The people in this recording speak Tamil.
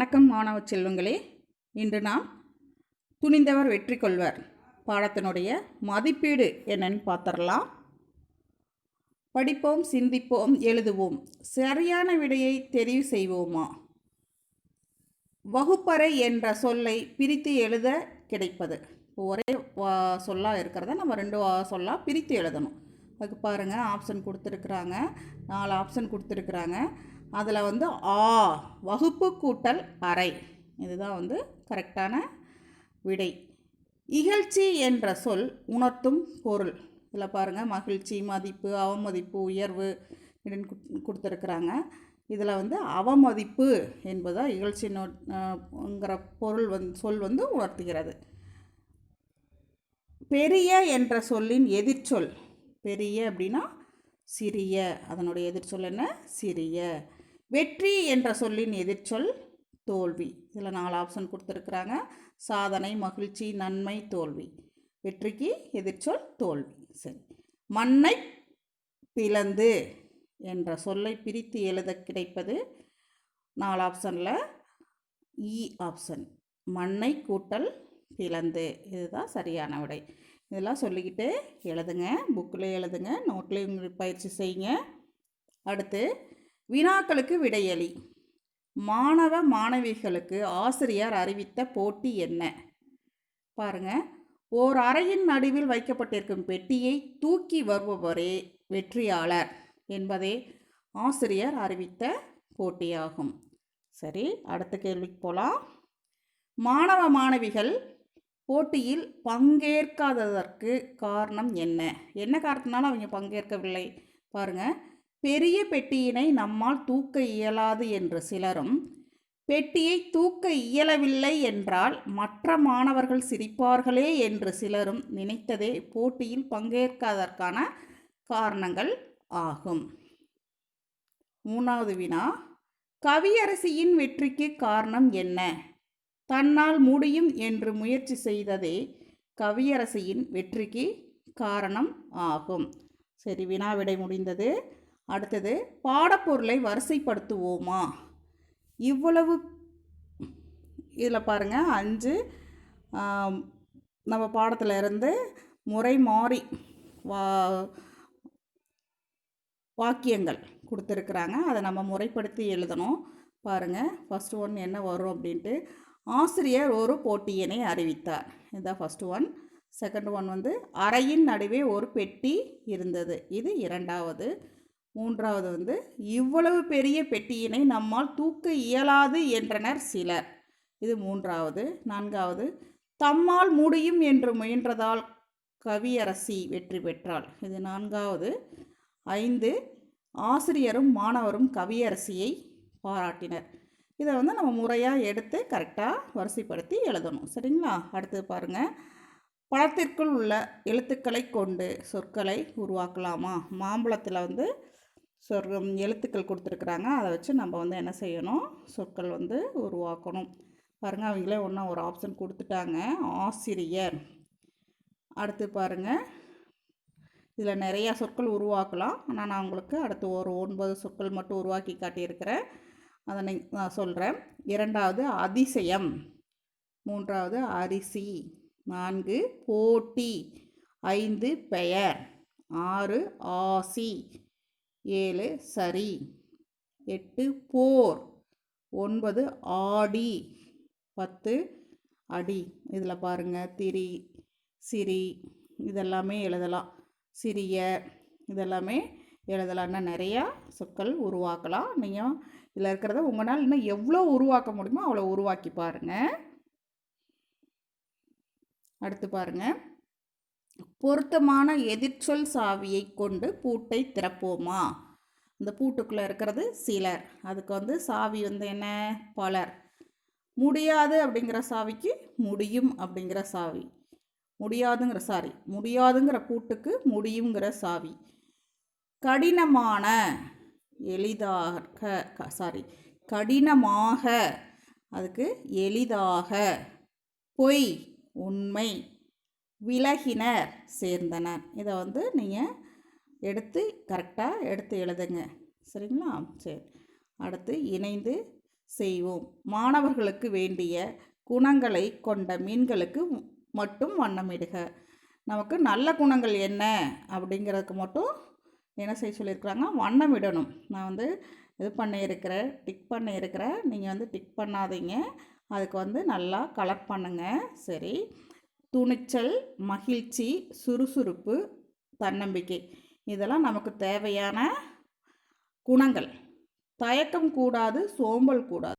வணக்கம் மாணவ செல்வங்களே. இன்று நாம் துணிந்தவர் வெற்றி கொள்வர். பாடத்தினுடைய மதிப்பீடு என்னன்னு பார்த்துடலாம். படிப்போம் சிந்திப்போம் எழுதுவோம். சரியான விடையை தெரிவு செய்வோமா? வகுப்பறை என்ற சொல்லை பிரித்து எழுத கிடைப்பது. ஒரே வா- சொல்லா இருக்கிறத நம்ம ரெண்டு சொல்லாக சொல்லா பிரித்து எழுதணும். அதுக்கு பாருங்கள் ஆப்ஷன் கொடுத்துருக்குறாங்க. நாலு ஆப்ஷன் கொடுத்துருக்குறாங்க. அதில் வந்து ஆ வகுப்பு கூட்டல் அறை. இதுதான் வந்து கரெக்டான விடை. இகழ்ச்சி என்ற சொல் உணர்த்தும் பொருள். இதில் பாருங்கள் மகிழ்ச்சி மதிப்பு அவமதிப்பு உயர்வு இப்படின்னு கொடுத்துருக்குறாங்க. இதில் வந்து அவமதிப்பு என்பதாக இகழ்ச்சி நோங்கிற பொருள் வந் சொல் வந்து உணர்த்துகிறது. பெரிய என்ற சொல்லின் எதிர்ச்சொல். பெரிய அப்படின்னா சிறிய. அதனுடைய எதிர்ச்சொல் என்ன? சிறிய. வெற்றி என்ற சொல்லின் எதிர்ச்சொல் தோல்வி. இதில் நாலு ஆப்ஷன் கொடுத்துருக்குறாங்க. சாதனை மகிழ்ச்சி நன்மை தோல்வி. வெற்றிக்கு எதிர்ச்சொல் தோல்வி. சரி. மண்ணை பிளந்து என்ற சொல்லை பிரித்து எழுத கிடைப்பது நாலு ஆப்ஷனில் இ ஆப்ஷன் மண்ணை கூட்டல் பிளந்து. இதுதான் சரியான விடை. இதெல்லாம் சொல்லிக்கிட்டு எழுதுங்க. புக்கில் எழுதுங்க. நோட்லேயும் பயிற்சி செய்யுங்க. அடுத்து வினாக்களுக்கு விடையளி மாணவ மாணவிகளுக்கு ஆசிரியர் அறிவித்த போட்டி என்ன? பாருங்க. ஓர் அறையின் நடுவில் வைக்கப்பட்டிருக்கும் பெட்டியை தூக்கி வருபவரே வெற்றியாளர் என்பதே ஆசிரியர் அறிவித்த போட்டியாகும். சரி அடுத்த கேள்விக்கு போகலாம் மாணவ மாணவிகள் போட்டியில் பங்கேற்காததற்கு காரணம் என்ன? என்ன காரணத்தினால அவங்க பங்கேற்கவில்லை? பாருங்கள் பெரிய பெட்டியினை நம்மால் தூக்க இயலாது என்று சிலரும் பெட்டியை தூக்க இயலவில்லை என்றால் மற்ற மாணவர்கள் சிரிப்பார்களே என்று சிலரும் நினைத்ததே போட்டியில் பங்கேற்காததற்கான காரணங்கள் ஆகும். மூணாவது வினா கவியரசியின் வெற்றிக்கு காரணம் என்ன? தன்னால் முடியும் என்று முயற்சி செய்ததே கவியரசியின் வெற்றிக்கு காரணம் ஆகும். சரி வினா விடை முடிந்தது. அடுத்தது பாடப்பொருளை வரிசைப்படுத்துவோமா? இவ்வளவு இதில் பாருங்கள் அஞ்சு நம்ம பாடத்தில் இருந்து முறை மாறி வா வாக்கியங்கள் கொடுத்துருக்குறாங்க. அதை நம்ம முறைப்படுத்தி எழுதணும். பாருங்கள் ஃபஸ்ட் ஒன் என்ன வரும் அப்படின்ட்டு ஆசிரியர் ஒரு போட்டியினை அறிவித்தார். இதுதான் ஃபஸ்ட் ஒன் செகண்ட் ஒன் வந்து அறையின் நடுவே ஒரு பெட்டி இருந்தது. இது இரண்டாவது. மூன்றாவது வந்து இவ்வளவு பெரிய பெட்டியினை நம்மால் தூக்க இயலாது என்றனர் சிலர். இது மூன்றாவது. நான்காவது. தம்மால் முடியும் என்று முயன்றதால் கவியரசி வெற்றி பெற்றாள். இது நான்காவது. ஐந்து. ஆசிரியரும் மாணவரும் கவியரசியை பாராட்டினர். இதை வந்து நம்ம முறையாக எடுத்து கரெக்டாக வரிசைப்படுத்தி எழுதணும். சரிங்களா? அடுத்து பாருங்கள் பழத்திற்குள் உள்ள எழுத்துக்களை கொண்டு சொற்களை உருவாக்கலாமா? மாம்பழத்தில் வந்து சொர்க்கம் எழுத்துக்கள் கொடுத்துருக்குறாங்க. அதை வச்சு நம்ம வந்து என்ன செய்யணும்? சொற்கள் வந்து உருவாக்கணும். பாருங்கள் அவங்களே ஒன்றா ஒரு ஆப்ஷன் கொடுத்துட்டாங்க. ஆசிரியர். அடுத்து பாருங்கள் இதில் நிறையா சொற்கள் உருவாக்கலாம். ஆனால் நான் உங்களுக்கு அடுத்து ஒரு ஒன்பது சொற்கள் மட்டும் உருவாக்கி காட்டியிருக்கிறேன். அதை நான் சொல்கிறேன் இரண்டாவது அதிசயம். மூன்றாவது அரிசி. நான்கு போட்டி. ஐந்து பெயர். ஆறு ஆசி. ஏழு சரி. எட்டு போர். ஒன்பது ஆடி. பத்து அடி. இதில் பாருங்கள் திரி சிரி. இதெல்லாமே எழுதலாம். சிறிய இதெல்லாமே எழுதலாம் இன்னும் நிறையா சொற்கள் உருவாக்கலாம். நீங்கள் இதில் இருக்கிறத உங்களால் இன்னும் எவ்வளோ உருவாக்க முடியுமோ அவ்வளோ உருவாக்கி பாருங்கள் அடுத்து பாருங்கள் பொருத்தமான எதிர்ச்சொல் சாவியை கொண்டு பூட்டை திறப்போமா? இந்த பூட்டுக்குள்ளே இருக்கிறது சிலர். அதுக்கு வந்து சாவி வந்து என்ன? பலர். முடியாது அப்படிங்கிற சாவிக்கு முடியும் அப்படிங்கிற சாவி. முடியாதுங்கிற சாரி முடியாதுங்கிற பூட்டுக்கு முடியுங்கிற சாவி. கடினமான எளிதாக சாரி கடினமாக அதுக்கு எளிதாக பொய் உண்மை விலகினர் சேர்ந்தனர். இதை வந்து நீங்கள் எடுத்து கரெக்டாக எடுத்து எழுதுங்க. சரிங்களா? சரி. அடுத்து இணைந்து செய்வோம். மாணவர்களுக்கு வேண்டிய குணங்களை கொண்ட மீன்களுக்கு மட்டும் வண்ணமிடுக. நமக்கு நல்ல குணங்கள் என்ன? அப்படிங்கிறதுக்கு மட்டும் என்ன செய்ய சொல்லியிருக்கிறாங்க? வண்ணமிடணும் நான் வந்து இது பண்ணியிருக்கிறேன் டிக் பண்ணியிருக்கிறேன் நீங்கள் வந்து டிக் பண்ணாதீங்க. அதுக்கு வந்து நல்லா கலர் பண்ணுங்கள் சரி. துணிச்சல் மகிழ்ச்சி சுறுசுறுப்பு தன்னம்பிக்கை. இதெல்லாம் நமக்கு தேவையான குணங்கள். தயக்கம் கூடாது சோம்பல் கூடாது.